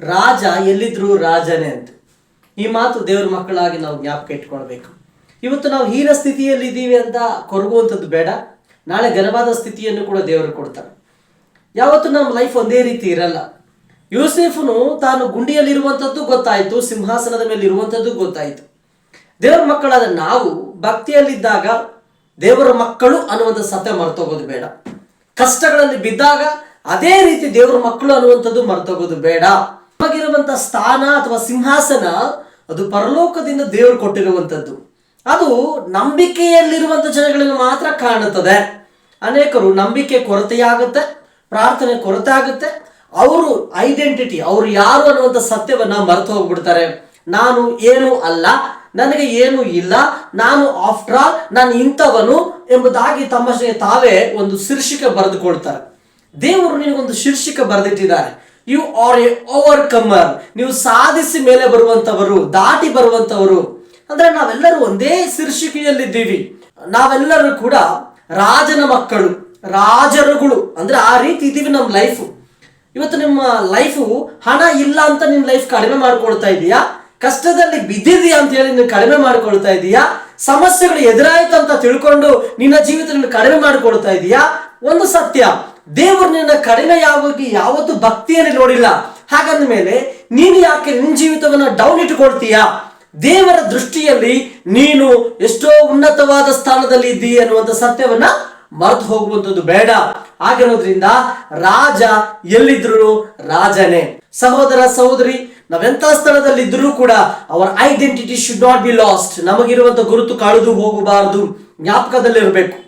ರಾಜ ಎಲ್ಲಿದ್ರು ರಾಜನೇ ಅಂತ. ಈ ಮಾತು ದೇವರ ಮಕ್ಕಳಾಗಿ ನಾವು ಜ್ಞಾಪಕ ಇಟ್ಕೊಳ್ಬೇಕು. ಇವತ್ತು ನಾವು ಹೀನ ಸ್ಥಿತಿಯಲ್ಲಿ ಇದ್ದೀವಿ ಅಂತ ಕೊರಗುವಂಥದ್ದು ಬೇಡ. ನಾಳೆ ಘನವಾದ ಸ್ಥಿತಿಯನ್ನು ಕೂಡ ದೇವರು ಕೊಡ್ತಾರೆ. ಯಾವತ್ತು ನಮ್ಮ ಲೈಫ್ ಒಂದೇ ರೀತಿ ಇರಲ್ಲ. ಯೂಸೆಫ್ನು ತಾನು ಗುಂಡಿಯಲ್ಲಿರುವಂಥದ್ದು ಗೊತ್ತಾಯಿತು, ಸಿಂಹಾಸನದ ಮೇಲೆ ಇರುವಂಥದ್ದು ಗೊತ್ತಾಯಿತು. ದೇವರ ಮಕ್ಕಳಾದ ನಾವು ಭಕ್ತಿಯಲ್ಲಿದ್ದಾಗ ದೇವರ ಮಕ್ಕಳು ಅನ್ನುವಂಥ ಸತ್ಯ ಮರ್ತೋಗೋದು ಬೇಡ. ಕಷ್ಟಗಳಲ್ಲಿ ಬಿದ್ದಾಗ ಅದೇ ರೀತಿ ದೇವರ ಮಕ್ಕಳು ಅನ್ನುವಂಥದ್ದು ಮರ್ತೋಗೋದು ಬೇಡ. ನಮಗಿರುವಂಥ ಸ್ಥಾನ ಅಥವಾ ಸಿಂಹಾಸನ ಅದು ಪರಲೋಕದಿಂದ ದೇವರು ಕೊಟ್ಟಿರುವಂಥದ್ದು ಅದು ನಂಬಿಕೆಯಲ್ಲಿರುವಂಥ ಜನಗಳಿಗೆ ಮಾತ್ರ ಕಾಣುತ್ತದೆ. ಅನೇಕರು ನಂಬಿಕೆ ಕೊರತೆಯಾಗುತ್ತೆ, ಪ್ರಾರ್ಥನೆ ಕೊರತೆ ಆಗುತ್ತೆ ಅವರು ಐಡೆಂಟಿಟಿ, ಅವರು ಯಾರು ಅನ್ನುವಂಥ ಸತ್ಯವನ್ನ ಮರೆತು ಹೋಗ್ಬಿಡ್ತಾರೆ. ನಾನು ಏನು ಅಲ್ಲ, ನನಗೆ ಏನು ಇಲ್ಲ, ನಾನು ಆಫ್ಟರ್ ಆಲ್ ನಾನು ಇಂಥವನು ಎಂಬುದಾಗಿ ತಮ್ಮ ತಾವೇ ಒಂದು ಶೀರ್ಷಿಕೆ ಬರೆದುಕೊಳ್ತಾರೆ. ದೇವರು ನಿನಗೊಂದು ಶೀರ್ಷಿಕೆ ಬರೆದಿಟ್ಟಿದ್ದಾರೆ. You are a overcomer ನೀವು ಸಾಧಿಸಿ ಮೇಲೆ ಬರುವಂತವರು, ದಾಟಿ ಬರುವಂತವರು. ಅಂದ್ರೆ ನಾವೆಲ್ಲರೂ ಒಂದೇ ಶೀರ್ಷಿಕೆಯಲ್ಲಿದ್ದೀವಿ. ನಾವೆಲ್ಲರೂ ಕೂಡ ರಾಜನ ಮಕ್ಕಳು, ರಾಜರುಗಳು. ಅಂದ್ರೆ ಆ ರೀತಿ ಇದ್ದೀವಿ ನಮ್ಮ ಲೈಫು ಇವತ್ತು ನಿಮ್ಮ ಲೈಫು ಹಣ ಇಲ್ಲ ಅಂತ ನಿಮ್ಮ ಲೈಫ್ ಕಡಿಮೆ ಮಾಡ್ಕೊಳ್ತಾ ಇದೀಯಾ? ಕಷ್ಟದಲ್ಲಿ ಬಿದ್ದಿದೆಯಾ ಅಂತ ಹೇಳಿ ನೀನು ಕಡಿಮೆ ಮಾಡ್ಕೊಳ್ತಾ ಇದೀಯಾ? ಸಮಸ್ಯೆಗಳು ಎದುರಾಯಿತು ಅಂತ ತಿಳ್ಕೊಂಡು ನಿನ್ನ ಜೀವಿತದಲ್ಲಿ ಕಡಿಮೆ ಮಾಡ್ಕೊಳ್ತಾ ಇದೀಯಾ? ಒಂದು ಸತ್ಯ. ದೇವರು ನಿನ್ನ ಕಡಿಮೆ ಯಾವಾಗ ಯಾವತ್ತು ಭಕ್ತಿಯನ್ನು ನೋಡಿಲ್ಲ. ಹಾಗಂದ ಮೇಲೆ, ನೀನು ಯಾಕೆ ನಿನ್ನ ಜೀವಿತವನ್ನ ಡೌನ್ ಇಟ್ಕೊಳ್ತೀಯಾ ದೇವರ ದೃಷ್ಟಿಯಲ್ಲಿ ನೀನು ಎಷ್ಟೋ ಉನ್ನತವಾದ ಸ್ಥಾನದಲ್ಲಿ ಇದ್ದೀ ಅನ್ನುವಂಥ ಸತ್ಯವನ್ನ ಮರೆತು ಹೋಗುವಂಥದ್ದು ಬೇಡ. ಆಗಿರೋದ್ರಿಂದ ರಾಜ ಎಲ್ಲಿದ್ರು ರಾಜನೇ. ಸಹೋದರ, ಸಹೋದರಿ, ನಾವೆಂತ ಸ್ಥಳದಲ್ಲಿ ಇದ್ರೂ ಕೂಡ ಅವರ identity should not be lost ನಮಗಿರುವಂತ ಗುರುತು ಕಳೆದು ಹೋಗಬಾರದು. ಜ್ಞಾಪಕದಲ್ಲಿರಬೇಕು.